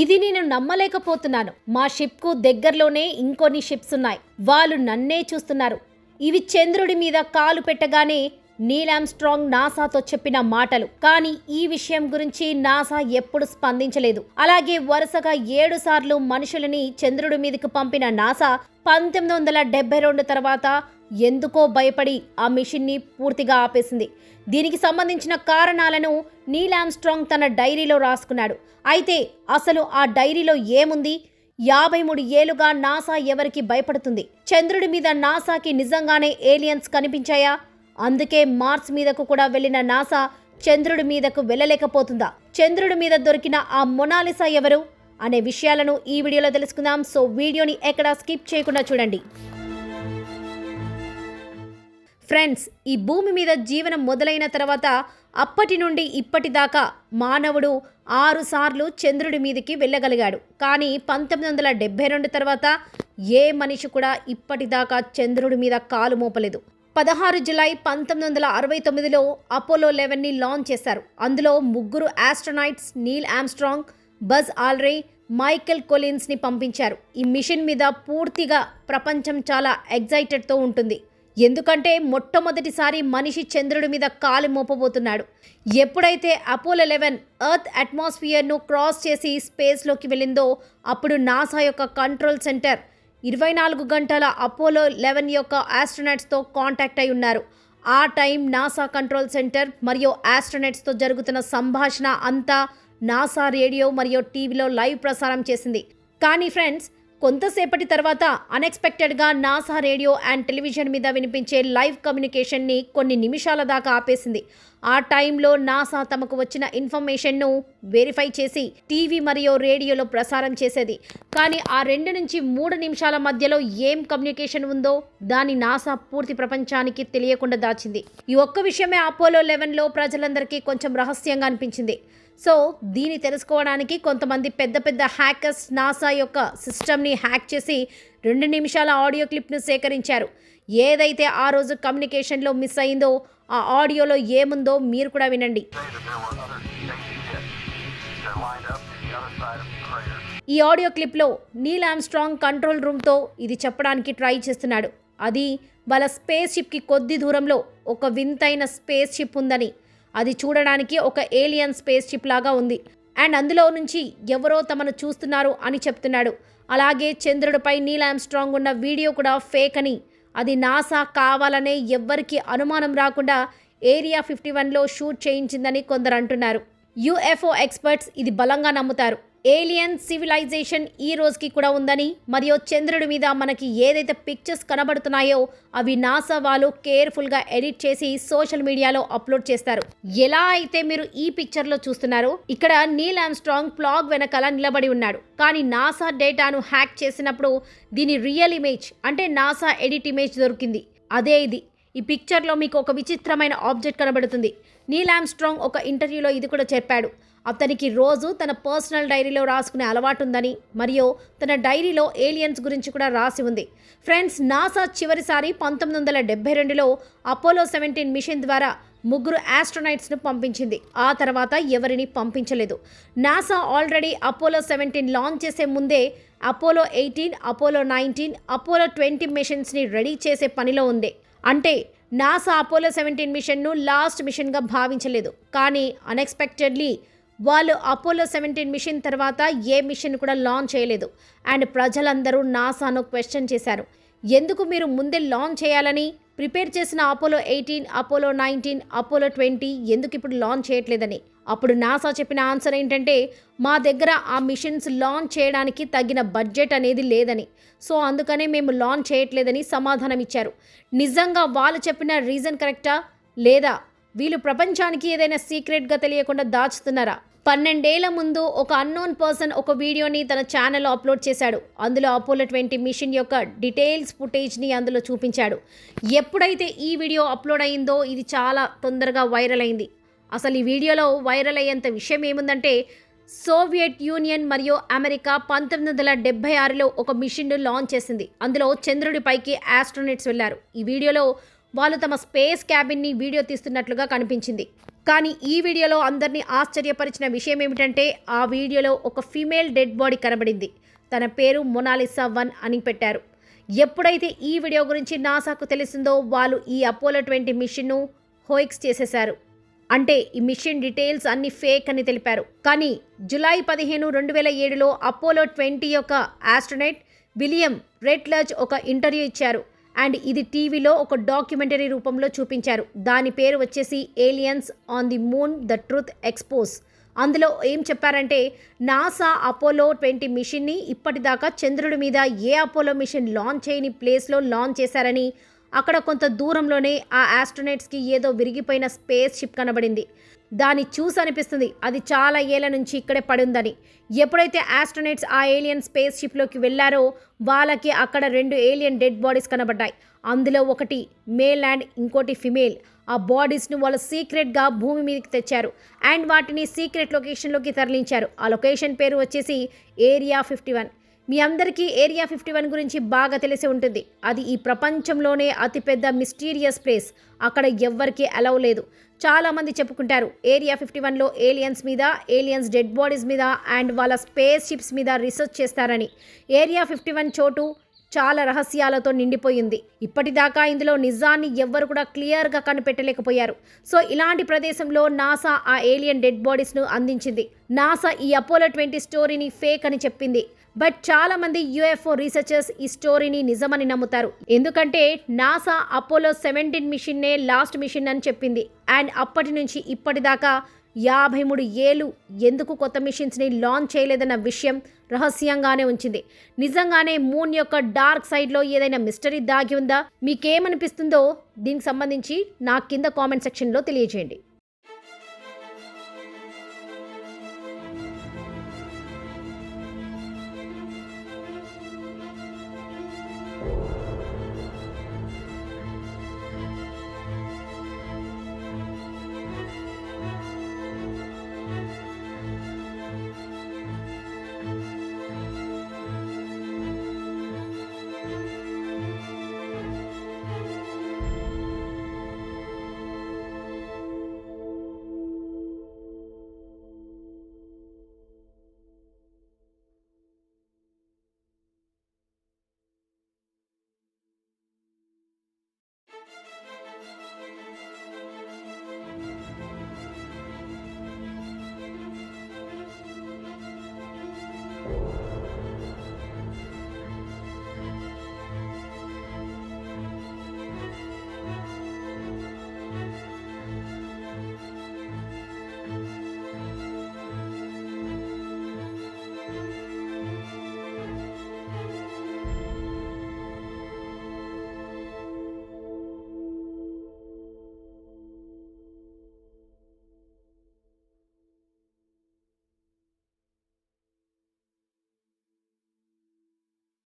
ఇది నేను నమ్మలేకపోతున్నాను. మా షిప్కు దగ్గరలోనే ఇంకొన్ని షిప్స్ ఉన్నాయి. వాళ్ళు నన్నే చూస్తున్నారు. ఇవి చంద్రుడి మీద కాలు పెట్టగానే నీలామ్ స్ట్రాంగ్ నాసాతో చెప్పిన మాటలు. కానీ ఈ విషయం గురించి నాసా ఎప్పుడు స్పందించలేదు. అలాగే వరుసగా ఏడు సార్లు మనుషులని చంద్రుడి మీదకు పంపిన నాసా పంతొమ్మిది వందల డెబ్బై రెండు తర్వాత ఎందుకో భయపడి ఆ మిషన్ని పూర్తిగా ఆపేసింది. దీనికి సంబంధించిన కారణాలను నీల్ ఆమ్స్ట్రాంగ్ తన డైరీలో రాసుకున్నాడు. అయితే అసలు ఆ డైరీలో ఏముంది? యాభై మూడు ఏళ్ళుగా నాసా ఎవరికి భయపడుతుంది? చంద్రుడి మీద నాసాకి నిజంగానే ఏలియన్స్ కనిపించాయా? అందుకే మార్స్ మీదకు కూడా వెళ్ళిన నాసా చంద్రుడి మీదకు వెళ్ళలేకపోతుందా? చంద్రుడి మీద దొరికిన ఆ మొనాలిసా ఎవరు? అనే విషయాలను ఈ వీడియోలో తెలుసుకుందాం. సో వీడియోని ఎక్కడా స్కిప్ చేయకుండా చూడండి. ఫ్రెండ్స్ ఈ భూమి మీద జీవనం మొదలైన తర్వాత అప్పటి నుండి ఇప్పటిదాకా మానవుడు ఆరుసార్లు చంద్రుడి మీదకి వెళ్ళగలిగాడు. కానీ పంతొమ్మిది వందల డెబ్బై రెండు తర్వాత ఏ మనిషి కూడా ఇప్పటిదాకా చంద్రుడి మీద కాలు మోపలేదు. పదహారు జులై పంతొమ్మిది వందల అరవై తొమ్మిదిలో అపోలో లెవెన్ని లాంచ్ చేశారు. అందులో ముగ్గురు ఆస్ట్రనైట్స్ నీల్ ఆమ్స్ట్రాంగ్ బజ్ ఆల్రే మైకెల్ కొలిన్స్ని పంపించారు. ఈ మిషన్ మీద పూర్తిగా ప్రపంచం చాలా ఎగ్జైటెడ్తో ఉంటుంది. ఎందుకంటే మొట్టమొదటిసారి మనిషి చంద్రుడి మీద కాలు మోపబోతున్నాడు. ఎప్పుడైతే అపోలో లెవెన్ ఎర్త్ అట్మాస్ఫియర్ను క్రాస్ చేసి స్పేస్లోకి వెళ్ళిందో అప్పుడు నాసా యొక్క కంట్రోల్ సెంటర్ ఇరవై నాలుగు గంటల అపోలో లెవెన్ యొక్క ఆస్ట్రోనట్స్తో కాంటాక్ట్ అయి ఉన్నారు. ఆ టైం నాసా కంట్రోల్ సెంటర్ మరియు ఆస్ట్రోనట్స్తో జరుగుతున్న సంభాషణ అంతా నాసా రేడియో మరియు టీవీలో లైవ్ ప్రసారం చేసింది. కానీ ఫ్రెండ్స్ కొంతసేపటి తర్వాత అన్ఎక్స్పెక్టెడ్గా నాసా రేడియో అండ్ టెలివిజన్ మీద వినిపించే లైవ్ కమ్యూనికేషన్ని కొన్ని నిమిషాల దాకా ఆపేసింది. ఆ టైంలో నాసా తమకు వచ్చిన ఇన్ఫర్మేషన్ను వెరిఫై చేసి టీవీ మరియు రేడియోలో ప్రసారం చేసేది. కానీ ఆ రెండు నుంచి మూడు నిమిషాల మధ్యలో ఏం కమ్యూనికేషన్ ఉందో దాని నాసా పూర్తి ప్రపంచానికి తెలియకుండా దాచింది. ఈ ఒక్క విషయమే అపోలో లెవెన్లో ప్రజలందరికీ కొంచెం రహస్యంగా అనిపించింది. సో దీన్ని తెలుసుకోవడానికి కొంతమంది పెద్ద పెద్ద హ్యాకర్స్ నాసా యొక్క సిస్టమ్ని హ్యాక్ చేసి రెండు నిమిషాల ఆడియో క్లిప్ను సేకరించారు. ఏదైతే ఆ రోజు కమ్యూనికేషన్లో మిస్ అయిందో ఆ ఆడియోలో ఏముందో మీరు కూడా వినండి. ఈ ఆడియో క్లిప్లో నీల్ ఆమ్స్ట్రాంగ్ కంట్రోల్ రూమ్తో ఇది చెప్పడానికి ట్రై చేస్తున్నాడు. అది వాళ్ళ స్పేస్ షిప్కి కొద్ది దూరంలో ఒక వింతైన స్పేస్ షిప్ ఉందని. అది చూడడానికి ఒక ఏలియన్ స్పేస్ షిప్ లాగా ఉంది. అండ్ అందులో నుంచి ఎవరో తమను చూస్తున్నారు అని చెప్తున్నాడు. అలాగే చంద్రుడిపై నీల్ ఆమ్స్ట్రాంగ్ ఉన్న వీడియో కూడా ఫేక్ అని అది నాసా కావాలనే ఎవ్వరికి అనుమానం రాకుండా ఏరియా ఫిఫ్టీ వన్లో షూట్ చేయించిందని కొందరు అంటున్నారు. యుఎఫ్ఓ ఎక్స్పర్ట్స్ ఇది బలంగా నమ్ముతారు. ఏలియన్ సివిలైజేషన్ ఈ రోజుకి కూడా ఉందని మరియు చంద్రుడి మీద మనకి ఏదైతే పిక్చర్స్ కనబడుతున్నాయో అవి నాసా వాళ్ళు కేర్ఫుల్గా ఎడిట్ చేసి సోషల్ మీడియాలో అప్లోడ్ చేస్తారు. ఎలా అయితే మీరు ఈ పిక్చర్లో చూస్తున్నారో ఇక్కడ నీల్ ఆమ్స్ట్రాంగ్ ప్లాగ్ వెనకాల నిలబడి ఉన్నాడు. కానీ నాసా డేటాను హ్యాక్ చేసినప్పుడు దీని రియల్ ఇమేజ్ అంటే నాసా ఎడిట్ ఇమేజ్ దొరికింది. అదే ఇది. ఈ పిక్చర్లో మీకు ఒక విచిత్రమైన ఆబ్జెక్ట్ కనబడుతుంది. నీల్ ఆమ్స్ట్రాంగ్ ఒక ఇంటర్వ్యూలో ఇది కూడా చెప్పాడు. అతనికి రోజు తన పర్సనల్ డైరీలో రాసుకునే అలవాటు ఉందని మరియు తన డైరీలో ఏలియన్స్ గురించి కూడా రాసి ఉంది. ఫ్రెండ్స్ నాసా చివరిసారి పంతొమ్మిది వందల డెబ్బై రెండులో అపోలో సెవెంటీన్ మిషన్ ద్వారా ముగ్గురు ఆస్ట్రోనైట్స్ను పంపించింది. ఆ తర్వాత ఎవరిని పంపించలేదు. NASA already Apollo seventeen launch చేసే ముందే Apollo eighteen Apollo nineteen Apollo twenty మిషన్స్ని ready చేసే పనిలో ఉంది. అంటే నాసా అపోలో సెవెంటీన్ మిషన్ను లాస్ట్ మిషన్గా భావించలేదు. కానీ అన్ఎక్స్పెక్టెడ్లీ వాళ్ళు అపోలో సెవెంటీన్ మిషన్ తర్వాత ఏ మిషన్ కూడా లాంచ్ చేయలేదు. అండ్ ప్రజలందరూ నాసాను క్వశ్చన్ చేశారు. ఎందుకు మీరు ముందే లాంచ్ చేయాలని? ప్రిపేర్ చేసిన Apollo eighteen Apollo nineteen Apollo twenty ఎందుకు ఇప్పుడు లాంచ్ చేయట్లేదని? అప్పుడు నాసా చెప్పిన ఆన్సర్ ఏంటంటే మా దగ్గర ఆ మిషన్స్ లాంచ్ చేయడానికి తగిన బడ్జెట్ అనేది లేదని. సో అందుకనే మేము లాంచ్ చేయట్లేదని సమాధానం ఇచ్చారు. నిజంగా వాళ్ళు చెప్పిన రీజన్ కరెక్టా? లేదా? వీళ్ళు ప్రపంచానికి ఏదైనా సీక్రెట్గా తెలియకుండా దాచుతున్నారా? పన్నెండేళ్ళ ముందు ఒక అన్నోన్ పర్సన్ ఒక వీడియోని తన ఛానల్లో అప్లోడ్ చేశాడు. అందులో అపోలో ట్వంటీ మిషన్ యొక్క డీటెయిల్స్ ఫుటేజ్ని అందులో చూపించాడు. ఎప్పుడైతే ఈ వీడియో అప్లోడ్ అయిందో ఇది చాలా తొందరగా వైరల్ అయింది. అసలు ఈ వీడియోలో వైరల్ అయ్యేంత విషయం ఏముందంటే సోవియట్ యూనియన్ మరియు అమెరికా పంతొమ్మిది వందల డెబ్బై ఆరులో ఒక మిషన్ను లాంచ్ చేసింది. అందులో చంద్రుడిపైకి ఆస్ట్రోనెట్స్ వెళ్ళారు. ఈ వీడియోలో వాళ్ళు తమ స్పేస్ క్యాబిన్ని వీడియో తీస్తున్నట్లుగా కనిపించింది. కానీ ఈ వీడియోలో అందరినీ ఆశ్చర్యపరిచిన విషయం ఏమిటంటే ఆ వీడియోలో ఒక ఫీమేల్ డెడ్ బాడీ కనబడింది. తన పేరు మొనాలిసా వన్ అని పెట్టారు. ఎప్పుడైతే ఈ వీడియో గురించి నాసాకు తెలిసిందో వాళ్ళు ఈ అపోలో ట్వంటీ మిషన్ను హోయిక్స్ చేసేశారు. అంటే ఈ మిషన్ డీటెయిల్స్ అన్ని ఫేక్ అని తెలిపారు. కానీ జులై పదిహేను రెండు వేల ఏడులో అపోలో ట్వంటీ యొక్క ఆస్ట్రోనైట్ విలియం రెట్లజ్ ఒక ఇంటర్వ్యూ ఇచ్చారు. అండ్ ఇది టీవీలో ఒక డాక్యుమెంటరీ రూపంలో చూపించారు. దాని పేరు వచ్చేసి aliens on the moon the truth expose అందులో ఏం చెప్పారంటే నాసా అపోలో ట్వంటీ మిషన్ని ఇప్పటిదాకా చంద్రుడి మీద ఏ అపోలో మిషన్ లాంచ్ చేయని ప్లేస్లో లాంచ్ చేశారని అక్కడ కొంత దూరంలోనే ఆ ఆస్ట్రోనైట్స్కి ఏదో విరిగిపోయిన స్పేస్ షిప్ కనబడింది. దాన్ని చూసి అనిపిస్తుంది అది చాలా ఏళ్ళ నుంచి ఇక్కడే పడిందని ఎప్పుడైతే ఆస్ట్రోనైట్స్ ఆ ఏలియన్ స్పేస్ షిప్లోకి వెళ్ళారో వాళ్ళకి అక్కడ రెండు ఏలియన్ డెడ్ బాడీస్ కనబడ్డాయి. అందులో ఒకటి మేల్ అండ్ ఇంకోటి ఫిమేల్. ఆ బాడీస్ను వాళ్ళు సీక్రెట్గా భూమి మీదకి తెచ్చారు అండ్ వాటిని సీక్రెట్ లొకేషన్లోకి తరలించారు. ఆ లొకేషన్ పేరు వచ్చేసి ఏరియా ఫిఫ్టీ వన్. మీ అందరికీ ఏరియా ఫిఫ్టీ వన్ గురించి బాగా తెలిసి ఉంటుంది. అది ఈ ప్రపంచంలోనే అతిపెద్ద మిస్టీరియస్ ప్లేస్. అక్కడ ఎవ్వరికీ అలవ్ లేదు. చాలామంది చెప్పుకుంటారు ఏరియా ఫిఫ్టీ వన్లో ఏలియన్స్ మీద ఏలియన్స్ డెడ్ బాడీస్ మీద అండ్ వాళ్ళ స్పేస్ షిప్స్ మీద రీసెర్చ్ చేస్తారని. ఏరియా ఫిఫ్టీ వన్ చోటు చాలా రహస్యాలతో నిండిపోయింది. ఇప్పటిదాకా ఇందులో నిజాన్ని ఎవ్వరు కూడా క్లియర్గా కనిపెట్టలేకపోయారు. సో ఇలాంటి ప్రదేశంలో నాసా ఆ ఏలియన్ డెడ్ బాడీస్ను అందించింది. నాసా ఈ అపోలో ట్వంటీ స్టోరీని ఫేక్ అని చెప్పింది. బట్ చాలా మంది యుఎఫ్ఓ రీసెర్చర్స్ ఈ స్టోరీని నిజమని నమ్ముతారు. ఎందుకంటే నాసా అపోలో సెవెంటీన్ మిషన్నే లాస్ట్ మిషన్ అని చెప్పింది. అండ్ అప్పటి నుంచి ఇప్పటిదాకా యాభై మూడు ఏళ్ళు ఎందుకు కొత్త మిషన్స్ని లాంచ్ చేయలేదన్న విషయం రహస్యంగానే ఉంచింది. నిజంగానే మూన్ యొక్క డార్క్ సైడ్లో ఏదైనా మిస్టరీ దాగి ఉందా? మీకేమనిపిస్తుందో దీనికి సంబంధించి నా కింద కామెంట్ సెక్షన్లో తెలియజేయండి.